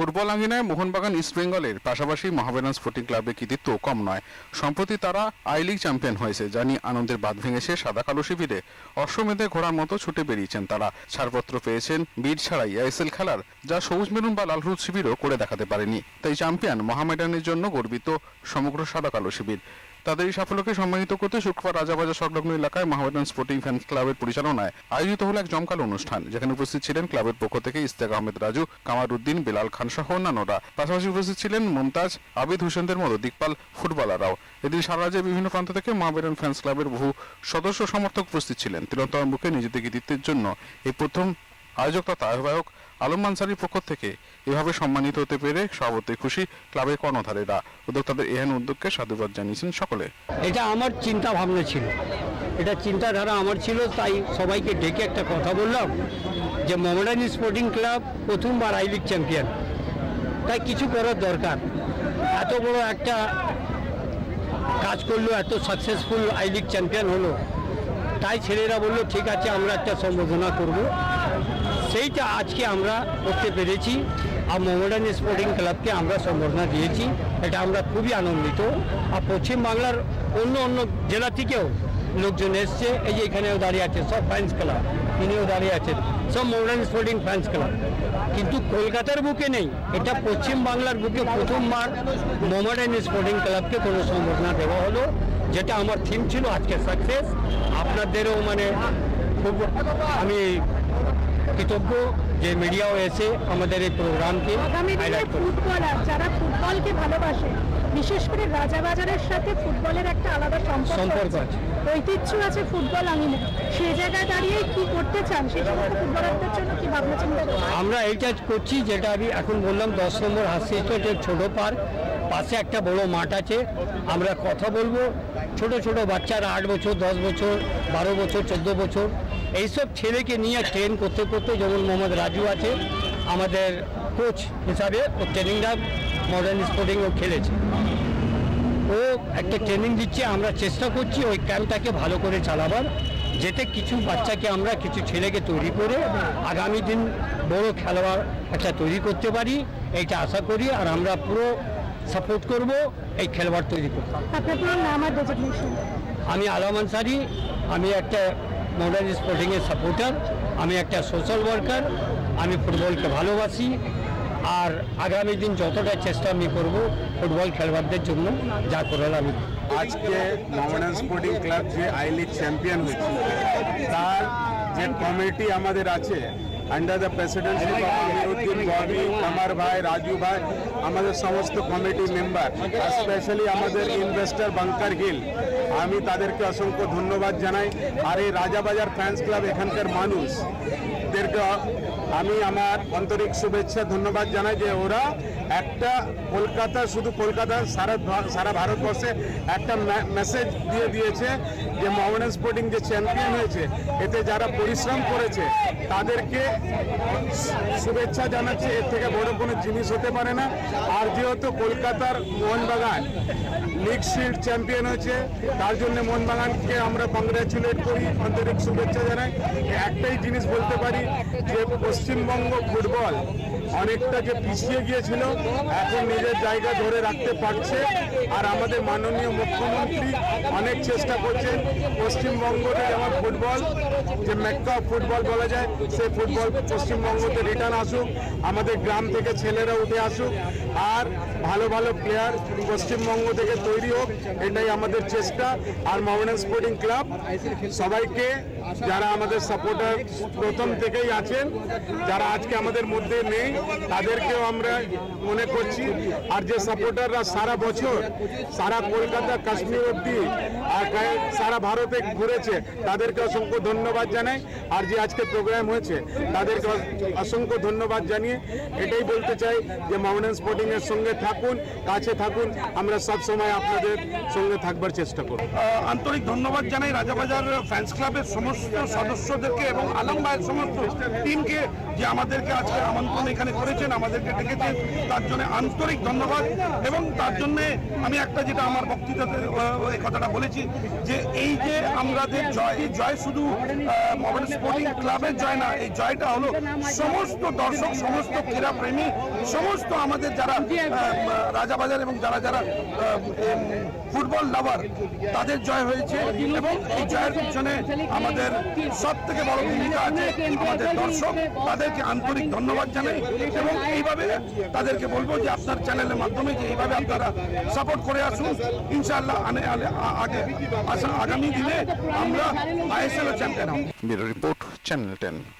Football আঙ্গিনায় Mohun Bagan east বেঙ্গলের পাশাপাশি মহাবেদান sporting ক্লাবের কৃতিত্ব কম নয়। সম্প্রতি তারা আই লিগ চ্যাম্পিয়ন হয়েছে নিয়ে আনন্দের বাদ ভেঙেছে সাদা কালো শিবিরে। অশ্বমেধে ঘোড়ার মতো ছুটে বেরিয়েছেন তারা। ছাড়পত্র পেয়েছেন বীর ছাড়াই আইএসএল খেলার, যা সবুজ মেরুন বা লাল হলুদ শিবিরও করে দেখাতে পারেনি। তাই চ্যাম্পিয়ন মহামেডানের জন্য গর্বিত সমগ্র সাদা কালো শিবির। তাদের এই সাফল্যকে সম্মানিত করতে শুক্রবার রাজাবাজার সংলগ্ন এলাকায় মহামেডান স্পোর্টিং ফ্যান ক্লাবের পরিচালনায় আয়োজিত হলো এক জমকালো অনুষ্ঠান। যেখানে উপস্থিত ছিলেন ক্লাবের পক্ষ থেকে ইস্তেক আহমেদ রাজু কামার উদ্দিন, বেলাল খান সহ অন্যান্যরা। পাশাপাশি উপস্থিত ছিলেন মমতাজ, আবিদ হোসেনদের মতো দিকপাল ফুটবলাররাও। এদিন সারা রাজ্যের বিভিন্ন প্রান্ত থেকে মহামেডান ফ্যান্স ক্লাবের বহু সদস্য সমর্থক উপস্থিত ছিলেন। তিরন্তর মুখে নিজেদের কৃতিত্বের জন্য এই প্রথম আয়োজক তথা আহ্বায়ক আলম মানসারির পক্ষ থেকে এভাবে সম্মানিত হতে পেরে সভাপতি খুশি ক্লাবের কর্ণধারেরা। উদ্যোক্তাদের এহেন উদ্যোগকে সাধুবাদ জানিয়েছেন সকলে। এটা আমার চিন্তা ভাবনা ছিল। এটা চিন্তাধারা আমার ছিল, তাই সবাইকে ডেকে একটা কথা বললাম যে মোহামেডান স্পোর্টিং ক্লাব প্রথমবার আই লিগ চ্যাম্পিয়ন তাই কিছু করার দরকার। এত বড় একটা কাজ করল, এত সাকসেসফুল আই লিগ চ্যাম্পিয়ন হলো। তাই ছেলেরা বলল, ঠিক আছে, আমরা একটা সম্বোধনা করব। সেইটা আজকে আমরা করতে পেরেছি আর মোহামেডান স্পোর্টিং ক্লাবকে আমরা সম্বর্ধনা দিয়েছি। এটা আমরা খুবই আনন্দিত। আর পশ্চিমবাংলার অন্য অন্য জেলা থেকেও লোকজন এসছে এই যে এখানেও দাঁড়িয়ে আছে সব ফ্যান্স ক্লাব তিনিও দাঁড়িয়ে আছেন সব মোহামেডান স্পোর্টিং ফ্যান্স ক্লাব কিন্তু কলকাতার বুকে নেই এটা পশ্চিমবাংলার বুকে প্রথমবার মোহামেডান স্পোর্টিং ক্লাবকে কোনো সম্বর্ধনা দেওয়া হলো যেটা আমার থিম ছিল আজকে সাকসেস আপনাদেরও মানে খুব আমি কৃতজ্ঞ যে মিডিয়াও এসে আমাদের এই প্রোগ্রামকে ফুটবলার যারা ফুটবলকে ভালোবাসে বিশেষ করে রাজাবাজারের সাথে ফুটবলের একটা আলাদা সম্পর্ক আছে। ঐতিহ্য আছে ফুটবল আঙিনে সেই জায়গায় দাঁড়িয়ে কি করতে চান? সমস্ত ফুটবলারদের জন্য কি ভাবনা চিন্তা আমরা এইটা করছি, যেটা আমি এখন বললাম, দশ নম্বর হাসি স্টেটের ছোটো পার্ক। পাশে একটা বড় মাঠ আছে। আমরা কথা বলব। ছোট ছোট বাচ্চারা আট বছর, দশ বছর, বারো বছর, চোদ্দ বছর, এইসব ছেলেকে নিয়ে ট্রেন করতে করতে যেমন মোহাম্মদ রাজু আছে, আমাদের কোচ হিসাবে ও ট্রেনিংটা মডার্ন স্পোর্টিংও খেলেছে। ও একটা ট্রেনিং দিচ্ছে আমরা চেষ্টা করছি ওই ক্যাম্পটাকে ভালো করে চালাবার যেতে কিছু বাচ্চাকে আমরা কিছু ছেলেকে তৈরি করে আগামী দিন বড় খেলোয়াড় একটা তৈরি করতে পারি এইটা আশা করি আর আমরা পুরো সাপোর্ট করব এই খেলোয়াড় তৈরি করতে। আমি আলম আনসারি আমি একটা মডার্ন স্পোর্টিংয়ের সাপোর্টার আমি একটা সোশ্যাল ওয়ার্কার আমি ফুটবলকে ভালোবাসি আর আগামী দিন যতটা চেষ্টা আমি করব ফুটবল খেলোয়াড়দের জন্য যা করার আমি আজকে মোহামেডান স্পোর্টিং ক্লাব যে আই লিগ চ্যাম্পিয়ন হয়েছে তার যে কমিটি আমাদের আছে under the presidency of Amiruddin Bobby Kamar ভাই রাজু ভাই আমাদের সমস্ত কমিটি মেম্বার স্পেশালি আমাদের ইনভেস্টর বাংকার গিল আমি তাদেরকে অসংখ্য ধন্যবাদ জানাই। আর এই রাজাবাজার ফ্যান্স ক্লাব এখানকার মানুষ দেরকে আমি আমার আন্তরিক শুভেচ্ছা, ধন্যবাদ জানাই যে ওরা একটা কলকাতা, শুধু কলকাতা, সারা সারা ভারতবর্ষে একটা মেসেজ দিয়ে দিয়েছে যে মোহামেডান স্পোর্টিং যে চ্যাম্পিয়ন হয়েছে, এতে যারা পরিশ্রম করেছে, তাদেরকে শুভেচ্ছা জানাচ্ছে। এর থেকে বড় কোনো জিনিস হতে পারে না। আর যেহেতু কলকাতার মোহনবাগান লিগ শিল্ড চ্যাম্পিয়ন হয়েছে, তার জন্য মোহনবাগানকে আমরা কংগ্রাচুলেট করি, আন্তরিক শুভেচ্ছা জানাই। একটাই জিনিস বলতে পারি যে পশ্চিমবঙ্গ ফুটবল অনেকটা যে পিছিয়ে গিয়েছিল, এখন নিজের জায়গা ধরে রাখতে পারছে। আর আমাদের মাননীয় মুখ্যমন্ত্রী অনেক চেষ্টা করছেন। পশ্চিমবঙ্গতে যেমন ফুটবল, যে মেক্কা ফুটবল বলা যায়, সেই ফুটবল পশ্চিমবঙ্গতে রিটার্ন আসুক, আমাদের গ্রাম থেকে ছেলেরা উঠে আসুক, আর ভালো ভালো প্লেয়ার পশ্চিমবঙ্গ থেকে তৈরি হোক, এটাই আমাদের চেষ্টা। আর মোহামেডান স্পোর্টিং ক্লাব, সবাইকে যারা আমাদের সাপোর্টার প্রথম থেকেই আছেন, যারা আজকে আমাদের মধ্যে নেই তাদেরকেও আমরা মনে করছি। আর যে সাপোর্টাররা সারা বছর সারা কলকাতা, কাশ্মীর অব্দি সারা ভারতে ঘুরেছে, তাদেরকে অসংখ্য ধন্যবাদ জানাই। আর যে আজকে প্রোগ্রাম হয়েছে, তাদেরকে অসংখ্য ধন্যবাদ জানিয়ে এটাই বলতে চাই যে মাউন্টেন স্পোর্টিং এর সঙ্গে থাকুন, কাছে থাকুন। আমরা সব সময় আপনাদের সঙ্গে থাকবার চেষ্টা করব। আন্তরিক ধন্যবাদ জানাই রাজাবাজার ফ্যান্স ক্লাবের সমস্ত সদস্যদেরকে এবং আলম ভাইয়ের সমস্ত টিমকে যে আমাদেরকে আজকে আমন্ত্রণ এখানে করেছেন, আমাদেরকে ডেকেছেন, তার জন্য আন্তরিক ধন্যবাদ। এবং তার জন্য আমি একটা যেটা আমার বক্তৃতাতে এই কথাটা বলেছি, যে এই যে আমাদের জয়, এই জয় শুধু মোবাইল স্পোর্টিং ক্লাবের জয় না, এই জয়টা হলো সমস্ত দর্শক, সমস্ত ক্রীড়া প্রেমী সমস্ত আমাদের যারা রাজাবাজার এবং যারা যারা ফুটবল লাভার তাদের জয় হয়েছে। এবং এই জয়ের পিছনে আমাদের সব থেকে বড় ভূমিকা আছে আমাদের দর্শক, তাদেরকে আন্তরিক ধন্যবাদ জানাই। এবং এইভাবে তাদেরকে বলব যে আপনার চ্যানেলের মাধ্যমে যে এইভাবে আপনারা সাপোর্ট করে আসুন, ইনশাআল্লাহ আনে- আগে আগামী দিনে আমরা আইএসএল চ্যাম্পিয়ন হব। Report, channel ten.